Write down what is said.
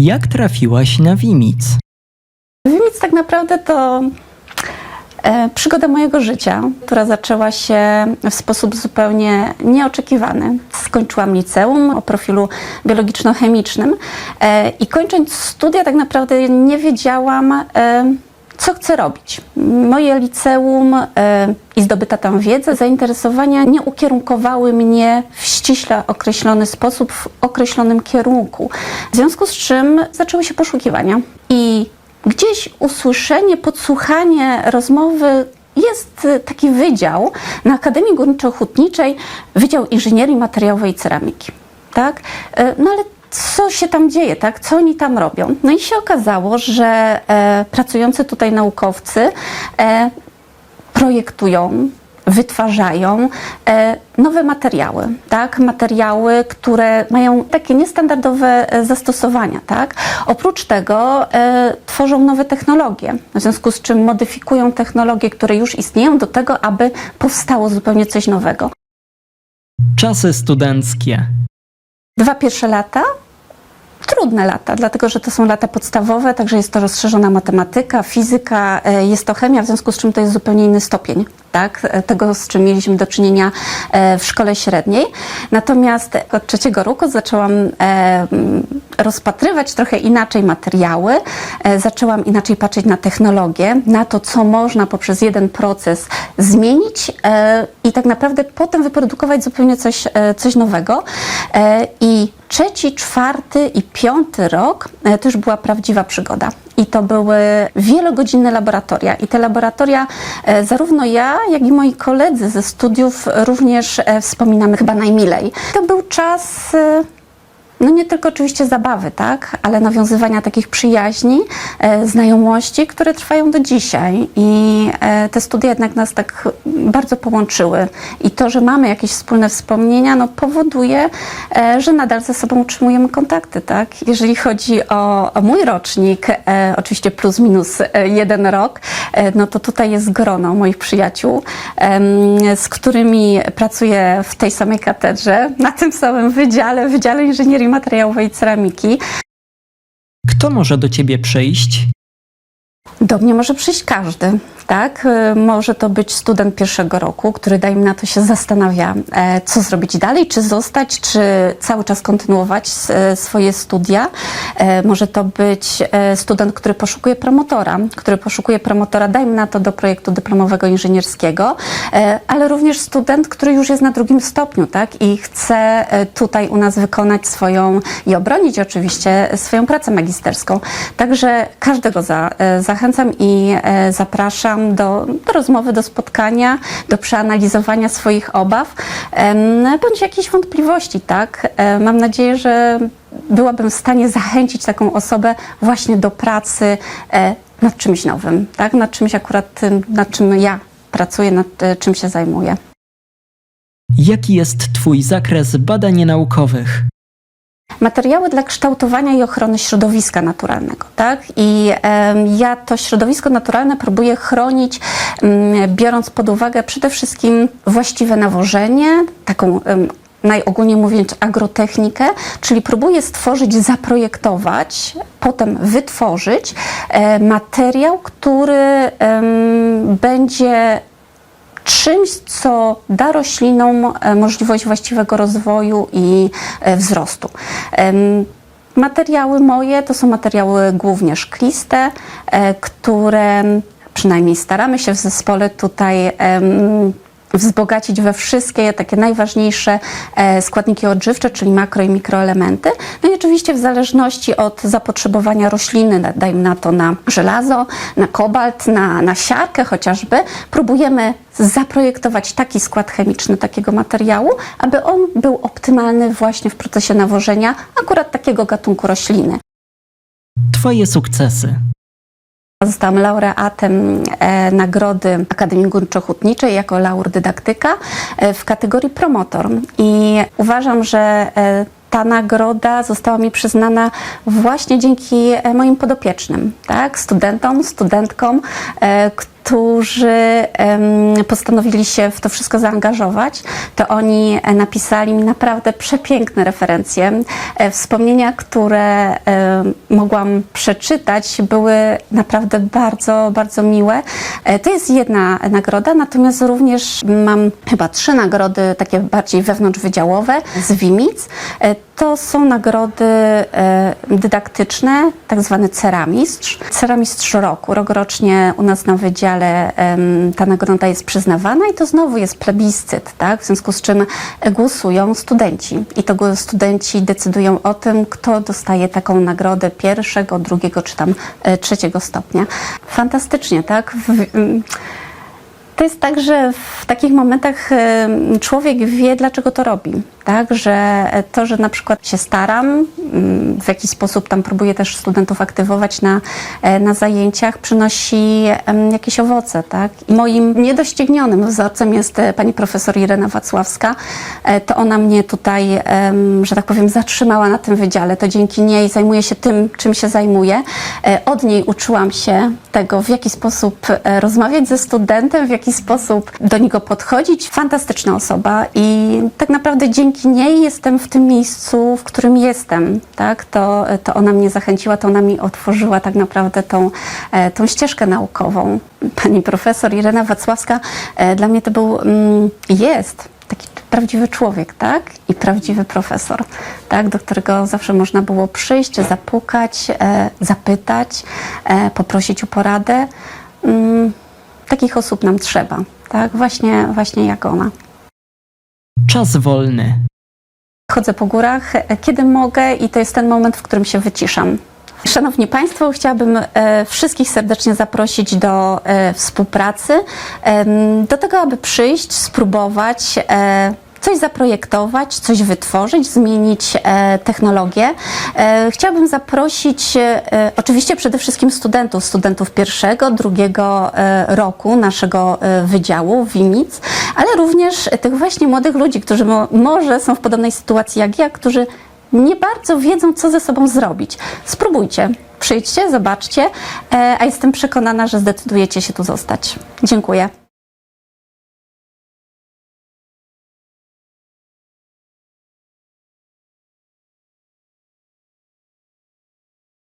Jak trafiłaś na Wimic? Wimic tak naprawdę to e, przygoda mojego życia, która zaczęła się w sposób zupełnie nieoczekiwany. Skończyłam liceum o profilu biologiczno-chemicznym e, i kończąc studia tak naprawdę nie wiedziałam, e, co chcę robić. Moje liceum e, i zdobyta tam wiedza, zainteresowania nie ukierunkowały mnie w ściśle określony sposób, w określonym kierunku. W związku z czym zaczęły się poszukiwania i gdzieś usłyszenie, podsłuchanie rozmowy jest y, taki wydział na Akademii Górniczo-Hutniczej, Wydział Inżynierii Materiałowej i Ceramiki. Tak? E, No ale co się tam dzieje, tak? Co oni tam robią? No i się okazało, że e, pracujący tutaj naukowcy e, projektują, wytwarzają e, nowe materiały, tak? Materiały, które mają takie niestandardowe e, zastosowania, tak? Oprócz tego e, tworzą nowe technologie, w związku z czym modyfikują technologie, które już istnieją do tego, aby powstało zupełnie coś nowego. Czasy studenckie. Dwa pierwsze lata trudne lata, dlatego że to są lata podstawowe, także jest to rozszerzona matematyka, fizyka, e, jest to chemia, w związku z czym to jest zupełnie inny stopień tak, e, tego, z czym mieliśmy do czynienia e, w szkole średniej. Natomiast od trzeciego roku zaczęłam rozpatrywać trochę inaczej materiały, e, zaczęłam inaczej patrzeć na technologię, na to, co można poprzez jeden proces zmienić e, i tak naprawdę potem wyprodukować zupełnie coś, e, coś nowego. I trzeci, czwarty i piąty rok to już była prawdziwa przygoda. I to były wielogodzinne laboratoria. I te laboratoria, zarówno ja, jak i moi koledzy ze studiów również wspominamy chyba najmilej. To był czas. E, no nie tylko oczywiście zabawy, tak, ale nawiązywania takich przyjaźni, e, znajomości, które trwają do dzisiaj. I e, te studia jednak nas tak bardzo połączyły. I to, że mamy jakieś wspólne wspomnienia, no powoduje, e, że nadal ze sobą utrzymujemy kontakty, tak. Jeżeli chodzi o, o mój rocznik, e, oczywiście plus minus e, jeden rok, e, no to tutaj jest grono moich przyjaciół, em, z którymi pracuję w tej samej katedrze, na tym samym wydziale, Wydziale Inżynierii Materiałowej Ceramiki. Kto może do ciebie przyjść? Do mnie może przyjść każdy, tak? Y, Może to być student pierwszego roku, który dajmy na to się zastanawia, e, co zrobić dalej, czy zostać, czy cały czas kontynuować e, swoje studia. E, Może to być e, student, który poszukuje promotora, który poszukuje promotora, dajmy na to do projektu dyplomowego inżynierskiego, e, ale również student, który już jest na drugim stopniu, tak? I chce tutaj u nas wykonać swoją i obronić oczywiście swoją pracę magisterską. Także każdego za, zachęcam i zapraszam do, do rozmowy, do spotkania, do przeanalizowania swoich obaw bądź jakichś wątpliwości, tak? Mam nadzieję, że byłabym w stanie zachęcić taką osobę właśnie do pracy e, nad czymś nowym, tak? Nad czymś akurat tym, nad czym ja pracuję, nad e, czym się zajmuję. Jaki jest twój zakres badań naukowych? materiały dla kształtowania i ochrony środowiska naturalnego. Tak? I ja to środowisko naturalne próbuję chronić, mm, biorąc pod uwagę przede wszystkim właściwe nawożenie, taką najogólniej mówiąc agrotechnikę, czyli próbuję stworzyć, zaprojektować, potem wytworzyć e, materiał, który em, będzie czymś, co da roślinom e, możliwość właściwego rozwoju i e, wzrostu. Materiały moje to są materiały głównie szkliste, e, które przynajmniej staramy się w zespole tutaj wzbogacić we wszystkie takie najważniejsze e, składniki odżywcze, czyli makro i mikroelementy. No i oczywiście w zależności od zapotrzebowania rośliny, dajmy na to na żelazo, na kobalt, na, na siarkę chociażby, próbujemy zaprojektować taki skład chemiczny takiego materiału, aby on był optymalny właśnie w procesie nawożenia akurat takiego gatunku rośliny. Twoje sukcesy. Zostałam laureatem e, Nagrody Akademii Górniczo-Hutniczej jako laur dydaktyka e, w kategorii promotor. I uważam, że e, ta nagroda została mi przyznana właśnie dzięki moim podopiecznym, tak? studentom, studentkom, którzy postanowili się w to wszystko zaangażować, to oni e, napisali mi naprawdę przepiękne referencje. E, Wspomnienia, które e, mogłam przeczytać, były naprawdę bardzo, bardzo miłe. To jest jedna nagroda, natomiast również mam chyba trzy nagrody takie bardziej wewnątrzwydziałowe z Wimic. To są nagrody e, dydaktyczne, tak zwany ceramistrz. Ceramistrz roku. Rokrocznie u nas na wydziale ta nagroda jest przyznawana i to znowu jest plebiscyt, tak? w związku z czym głosują studenci. I to studenci decydują o tym, kto dostaje taką nagrodę pierwszego, drugiego czy tam e, trzeciego stopnia. Fantastycznie, tak? W, to jest tak, że w takich momentach człowiek wie, dlaczego to robi. Tak, że to, że na przykład się staram, mm, w jakiś sposób tam próbuję też studentów aktywować na, e, na zajęciach, przynosi jakieś owoce. Tak? I moim niedoścignionym wzorcem jest e, pani profesor Irena Wacławska. E, To ona mnie tutaj, że tak powiem, zatrzymała na tym wydziale. To dzięki niej zajmuję się tym, czym się zajmuję. E, Od niej uczyłam się tego, w jaki sposób e, rozmawiać ze studentem, w jaki sposób do niego podchodzić. Fantastyczna osoba i tak naprawdę dzięki niej jestem w tym miejscu, w którym jestem. Tak? To, to ona mnie zachęciła, to ona mi otworzyła tak naprawdę tą, e, tą ścieżkę naukową. Pani profesor Irena Wacławska e, dla mnie to był, mm, jest taki prawdziwy człowiek, tak? I prawdziwy profesor, tak? Do którego zawsze można było przyjść, zapukać, e, zapytać, poprosić o poradę. Takich osób nam trzeba, tak? Właśnie, właśnie jak ona. Czas wolny. Chodzę po górach, e, kiedy mogę i to jest ten moment, w którym się wyciszam. Szanowni Państwo, chciałabym e, wszystkich serdecznie zaprosić do e, współpracy, do tego, aby przyjść, spróbować. Coś zaprojektować, coś wytworzyć, zmienić e, technologię. E, chciałabym zaprosić e, oczywiście przede wszystkim studentów, studentów pierwszego, drugiego roku naszego wydziału WIMIC, ale również tych właśnie młodych ludzi, którzy mo, może są w podobnej sytuacji jak ja, którzy nie bardzo wiedzą, co ze sobą zrobić. Spróbujcie, przyjdźcie, zobaczcie, a jestem przekonana, że zdecydujecie się tu zostać. Dziękuję.